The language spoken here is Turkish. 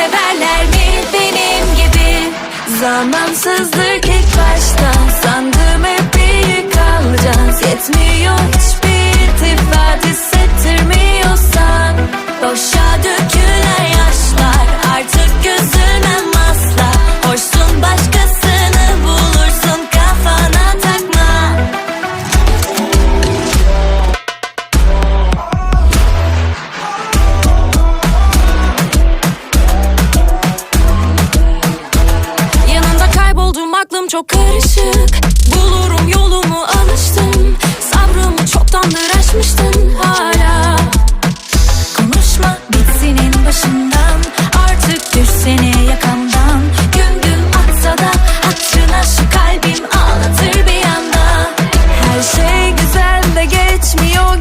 severler mi benim gibi? Zamansızlık ilk başta. Sandığım hep büyük kalacağız. Yetmiyor Aklım çok karışık. Bulurum yolumu alıştım. Sabrımı çoktandır aşmıştın hala. Konuşma bitsinin başından. Artık düşsene yakamdan. Gündüm atsa da hatırına şu kalbim ağlatır bir anda Her şey güzel de geçmiyor